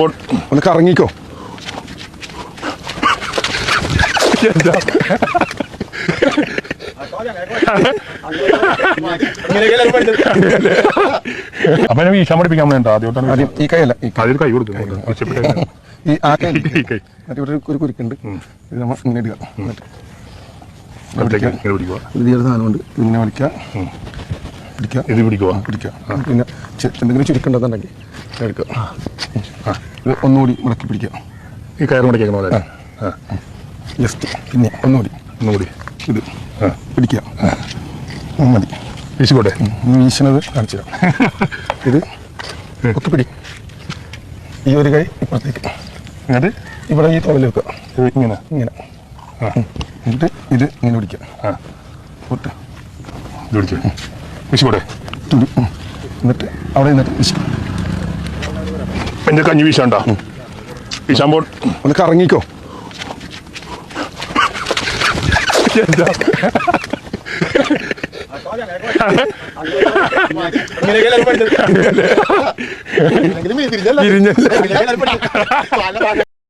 പോ ഒന്ന് കറങ്ങിക്കോ. അപ്പൊ ഞാൻ വീശാൻ പഠിപ്പിക്കാൻ വേണ്ട ആദ്യം. ആദ്യം ഈ കൈയല്ല ഈ കൈ. ആദ്യം കൈ കൊടുത്തു ഈ ആ കൈ. ഈ കൈ. ഇവിടെ ഒരു കുരുക്കുണ്ട്. ഇത് നമ്മൾ ഇങ്ങനെ ഇടുക. എന്നിട്ട് ഒരു സാധനമുണ്ട് ഇങ്ങനെ വലിക്കുക. പിടിക്കുക. ഇത് പിടിക്കുക. പിടിക്കുക പിന്നെ എന്തെങ്കിലും ചുരുക്കേണ്ടതുണ്ടെങ്കിൽ എടുക്കുക. ആ. ഇത് ഒന്നുകൂടി മുടക്കി പിടിക്കുക. ഈ കയറ് മുടക്കിയേക്കണ പോലെ. ആ. ജസ്റ്റ് പിന്നെ ഒന്നുകൂടി. ഒന്നുകൂടി. ഇത് ആ. പിടിക്കുക. മതി. വീശിക്കോട്ടെ. വീശണത് കാണിച്ചു തരാം. ഇത് ഒക്കെ പിടി ഈ ഒരു കൈ ഇപ്പുറത്തേക്ക്. എന്നിട്ട്? ഇവിടെ ഈ തോളിൽ വെക്കുക. ഇങ്ങനെ. ഇങ്ങനെ. ആ. എന്നിട്ട് ഇത് ഇങ്ങനെ പിടിക്കുക. ആ. പൊട്ട്. ഇത് തുടി ഉം. എന്നിട്ട് അവിടെ നിന്നിട്ട് വീശുക എന്റെ കഞ്ഞി വീശാണ്ട. വീശാൻ പോ ഒന്ന് കറങ്ങിക്കോ. തിരിഞ്ഞല്ലേ പഠിച്ചത്.